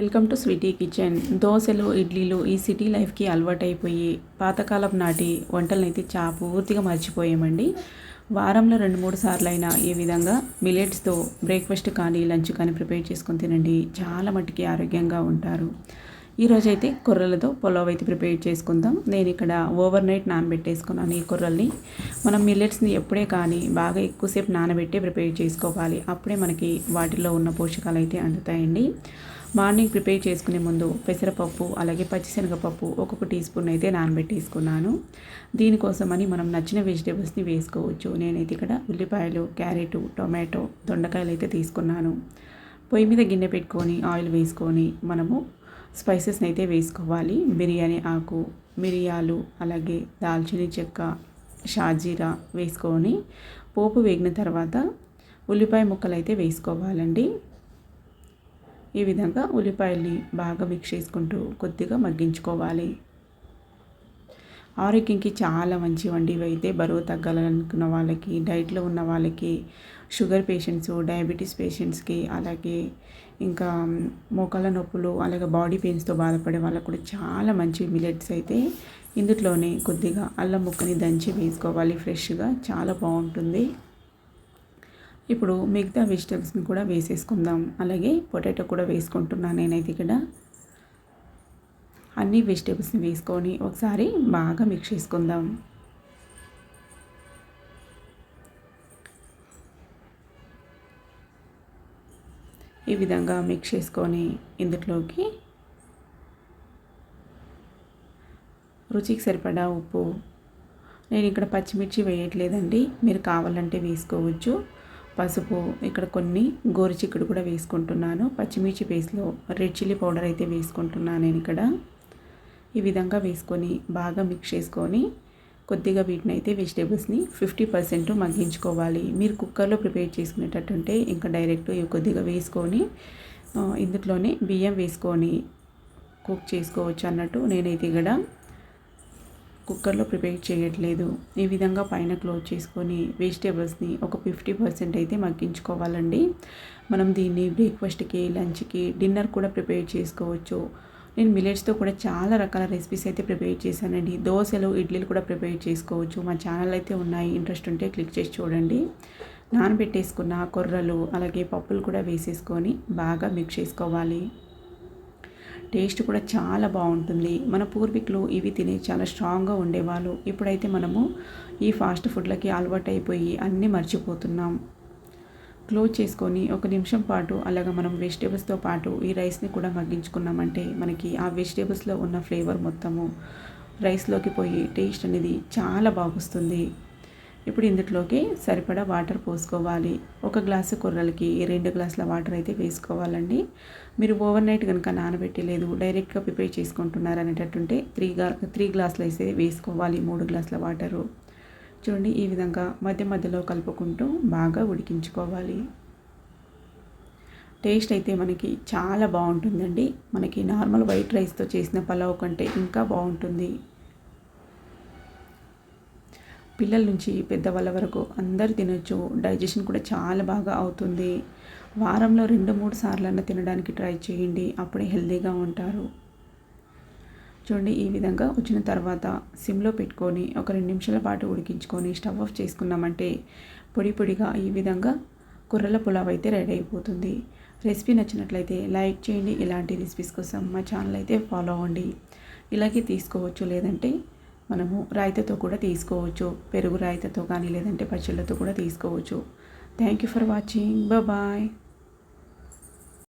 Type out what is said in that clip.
Welcome to Sweety kitchen. దోశలు ఇడ్లీలు ఈ సిటీ లైఫ్కి అలవాటైపోయి పాతకాలం నాటి వంటలనైతే అయితే చా పూర్తిగా మర్చిపోయామండి. వారంలో రెండు మూడు సార్లు అయినా ఈ విధంగా మిలెట్స్తో బ్రేక్ఫాస్ట్ కానీ లంచ్ కానీ ప్రిపేర్ చేసుకొని తినండి. చాలా మట్టికి ఆరోగ్యంగా ఉంటారు. ఈరోజు అయితే కొర్రలతో పొలవ్ అయితే ప్రిపేర్ చేసుకుందాం. నేను ఇక్కడ ఓవర్ నైట్ నానబెట్టేసుకున్నాను ఈ కొర్రల్ని మనం మిల్లెట్స్ని ఎప్పుడే కానీ బాగా ఎక్కువసేపు నానబెట్టే ప్రిపేర్ చేసుకోవాలి. అప్పుడే మనకి వాటిలో ఉన్న పోషకాలు అయితే అందుతాయండి. మార్నింగ్ ప్రిపేర్ చేసుకునే ముందు పెసరపప్పు అలాగే పచ్చిశనగపప్పు ఒక్కొక్క టీ స్పూన్ అయితే నానబెట్టేసుకున్నాను. దీనికోసమని మనం నచ్చిన వెజిటేబుల్స్ని వేసుకోవచ్చు. నేనైతే ఇక్కడ ఉల్లిపాయలు క్యారెట్ టొమాటో దొండకాయలు అయితే తీసుకున్నాను. పొయ్యి మీద గిన్నె పెట్టుకొని ఆయిల్ వేసుకొని మనము స్పైసెస్ని అయితే వేసుకోవాలి. బిర్యానీ ఆకు మిరియాలు అలాగే దాల్చిన చెక్క షాజీరా వేసుకొని పోపు వేగిన తర్వాత ఉల్లిపాయ ముక్కలు అయితే వేసుకోవాలండి. ఈ విధంగా ఉల్లిపాయల్ని బాగా మిక్స్ చేసుకుంటూ కొద్దిగా మగ్గించుకోవాలి. ఆరోగ్యంకి చాలా మంచివండి. ఇవైతే బరువు తగ్గాలనుకున్న వాళ్ళకి డైట్లో ఉన్న వాళ్ళకి షుగర్ పేషెంట్స్ డయాబెటీస్ పేషెంట్స్కి అలాగే ఇంకా మోకాళ్ళ నొప్పులు అలాగే బాడీ పెయిన్స్తో బాధపడే వాళ్ళకు కూడా చాలా మంచి మిలెట్స్ అయితే ఇందులోనే కొద్దిగా అల్లం ముక్కని దంచి వేసుకోవాలి. ఫ్రెష్గా చాలా బాగుంటుంది. ఇప్పుడు మిగతా వెజిటేబుల్స్ని కూడా వేసేసుకుందాం. అలాగే పొటాటో కూడా వేసుకుంటున్నాను నేనైతే ఇక్కడ. అన్ని వెజిటేబుల్స్ని వేసుకొని ఒకసారి బాగా మిక్స్ చేసుకుందాం. ఈ విధంగా మిక్స్ చేసుకొని ఇందులోకి రుచికి సరిపడా ఉప్పు. నేను ఇక్కడ పచ్చిమిర్చి వేయట్లేదండి. మీరు కావాలంటే వేసుకోవచ్చు. పసుపు ఇక్కడ కొన్ని గోరుచిక్కుడు కూడా వేసుకుంటున్నాను. పచ్చిమిర్చి పేస్ట్లో రెడ్ చిల్లీ పౌడర్ అయితే వేసుకుంటున్నాను నేను ఇక్కడ. ఈ విధంగా వేసుకొని బాగా మిక్స్ చేసుకొని కొద్దిగా వీటిని అయితే వెజిటేబుల్స్ని ఫిఫ్టీ పర్సెంట్ మగ్గించుకోవాలి. మీరు కుక్కర్లో ప్రిపేర్ చేసుకునేటట్టుంటే ఇంకా డైరెక్ట్ కొద్దిగా వేసుకొని ఇందులోనే బియ్యం వేసుకొని కుక్ చేసుకోవచ్చు అన్నట్టు నేనైతే ఇక్కడ కుక్కర్లో ప్రిపేర్ చేయట్లేదు. ఈ విధంగా పైన క్లోజ్ చేసుకొని వెజిటేబుల్స్ని ఒక ఫిఫ్టీ పర్సెంట్ అయితే మగ్గించుకోవాలండి. మనం దీన్ని బ్రేక్ఫాస్ట్కి లంచ్కి డిన్నర్ కూడా ప్రిపేర్ చేసుకోవచ్చు. నేను మిలెట్స్తో కూడా చాలా రకాల రెసిపీస్ అయితే ప్రిపేర్ చేశానండి. దోశలు ఇడ్లీలు కూడా ప్రిపేర్ చేసుకోవచ్చు. మా ఛానల్ అయితే ఉన్నాయి. ఇంట్రెస్ట్ ఉంటే క్లిక్ చేసి చూడండి. నానబెట్టేసుకున్న కొర్రలు అలాగే పప్పులు కూడా వేసేసుకొని బాగా మిక్స్ చేసుకోవాలి. టేస్ట్ కూడా చాలా బాగుంటుంది. మన పూర్వీకులు ఇవి తిని చాలా స్ట్రాంగ్గా ఉండేవాళ్ళు. ఇప్పుడైతే మనము ఈ ఫాస్ట్ ఫుడ్లకి అలవాటు అయిపోయి అన్నీ మర్చిపోతున్నాం. క్లోజ్ చేసుకొని ఒక నిమిషం పాటు అలాగ మనం వెజిటేబుల్స్తో పాటు ఈ రైస్ని కూడా మగ్గించుకున్నామంటే మనకి ఆ వెజిటేబుల్స్లో ఉన్న ఫ్లేవర్ మొత్తము రైస్లోకి పోయి టేస్ట్ అనేది చాలా బాగుస్తుంది. ఇప్పుడు ఇందులోకి సరిపడా వాటర్ పోసుకోవాలి. ఒక గ్లాసు కుర్రలకి రెండు గ్లాసుల వాటర్ అయితే వేసుకోవాలండి. మీరు ఓవర్ నైట్ కనుక నానబెట్టలేదు డైరెక్ట్గా ప్రిపేర్ చేసుకుంటున్నారు అనేటట్టుంటే త్రీ గా త్రీ గ్లాసులు అయితే వేసుకోవాలి మూడు గ్లాసుల వాటరు. చూడండి ఈ విధంగా మధ్య మధ్యలో కలుపుకుంటూ బాగా ఉడికించుకోవాలి. టేస్ట్ అయితే మనకి చాలా బాగుంటుందండి. మనకి నార్మల్ వైట్ రైస్తో చేసిన పలావ్ కంటే ఇంకా బాగుంటుంది. పిల్లల నుంచి పెద్దవాళ్ళ వరకు అందరు తినొచ్చు. డైజెషన్ కూడా చాలా బాగా అవుతుంది. వారంలో రెండు మూడు సార్లన్నా తినడానికి ట్రై చేయండి. అప్పుడే హెల్తీగా ఉంటారు. చూడండి ఈ విధంగా వచ్చిన తర్వాత సిమ్లో పెట్టుకొని ఒక రెండు నిమిషాల పాటు ఉడికించుకొని స్టవ్ ఆఫ్ చేసుకున్నామంటే పొడి పొడిగా ఈ విధంగా కుర్రల పులావ్ అయితే రెడీ అయిపోతుంది. రెసిపీ నచ్చినట్లయితే లైక్ చేయండి. ఇలాంటి రెసిపీస్ కోసం మా ఛానల్ అయితే ఫాలో అవ్వండి. ఇలాగే తీసుకోవచ్చు లేదంటే మనము రాయితతో కూడా తీసుకోవచ్చు. పెరుగు రాయితతో కానీ లేదంటే పచ్చళ్ళతో కూడా తీసుకోవచ్చు. Thank you for watching bye